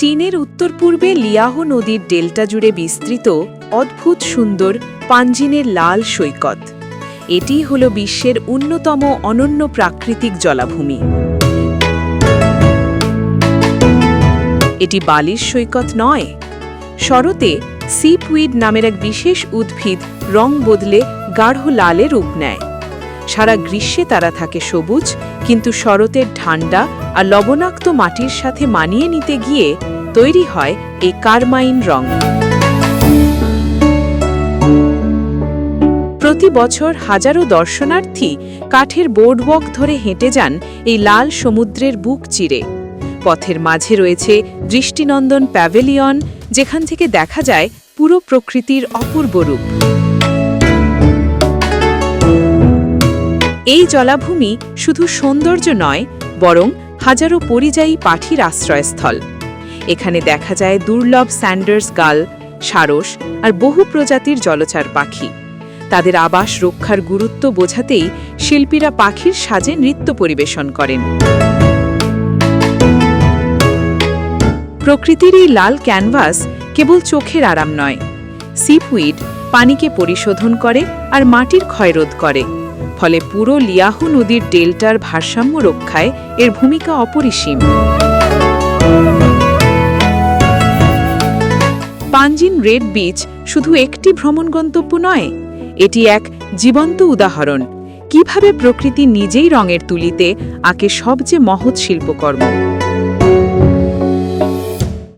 চীনের উত্তর পূর্বে লিয়াহো নদীর ডেল্টা জুড়ে বিস্তৃত, অদ্ভুত সুন্দর পাঞ্জিনের লাল সৈকত। এটি হল বিশ্বের অন্যতম অনন্য প্রাকৃতিক জলাভূমি। এটি বালির সৈকত নয়। শরতে সিপউইড নামের এক বিশেষ উদ্ভিদ রং বদলে গাঢ় লালে রূপ নেয়। সারা গ্রীষ্মে তারা থাকে সবুজ, কিন্তু শরতের ঠান্ডা আর লবণাক্ত মাটির সাথে মানিয়ে নিতে গিয়ে তৈরি হয় এই কারমাইন রং। প্রতি বছর হাজারো দর্শনার্থী কাঠের বোর্ডওয়াক ধরে হেঁটে যান এই লাল সমুদ্রের বুক চিরে। পথের মাঝে রয়েছে দৃষ্টিনন্দন প্যাভেলিয়ন, যেখান থেকে দেখা যায় পুরো প্রকৃতির অপূর্ব রূপ। এই জলাভূমি শুধু সৌন্দর্য নয়, বরং হাজারো পরিযায়ী পাখির আশ্রয়স্থল। এখানে দেখা যায় দুর্লভ স্যান্ডার্স গাল, সারস আর বহু প্রজাতির জলচার পাখি। তাদের আবাস রক্ষার গুরুত্ব বোঝাতেই শিল্পীরা পাখির সাজে নৃত্য পরিবেশন করেন। প্রকৃতির এই লাল ক্যানভাস কেবল চোখের আরাম নয় সিপউইড পানিকে পরিশোধন করে আর মাটির ক্ষয়রোধ করে। ফলে পুরো লিয়াহু নদীর ডেল্টার ভারসাম্য রক্ষায় এর ভূমিকা অপরিসীম। পাঞ্জিন রেড বিচ শুধু একটি ভ্রমণ গন্তব্য নয়, এটি এক জীবন্ত উদাহরণ। কীভাবে প্রকৃতি নিজেই রঙের তুলিতে আঁকে সবচেয়ে মহৎ শিল্পকর্ম?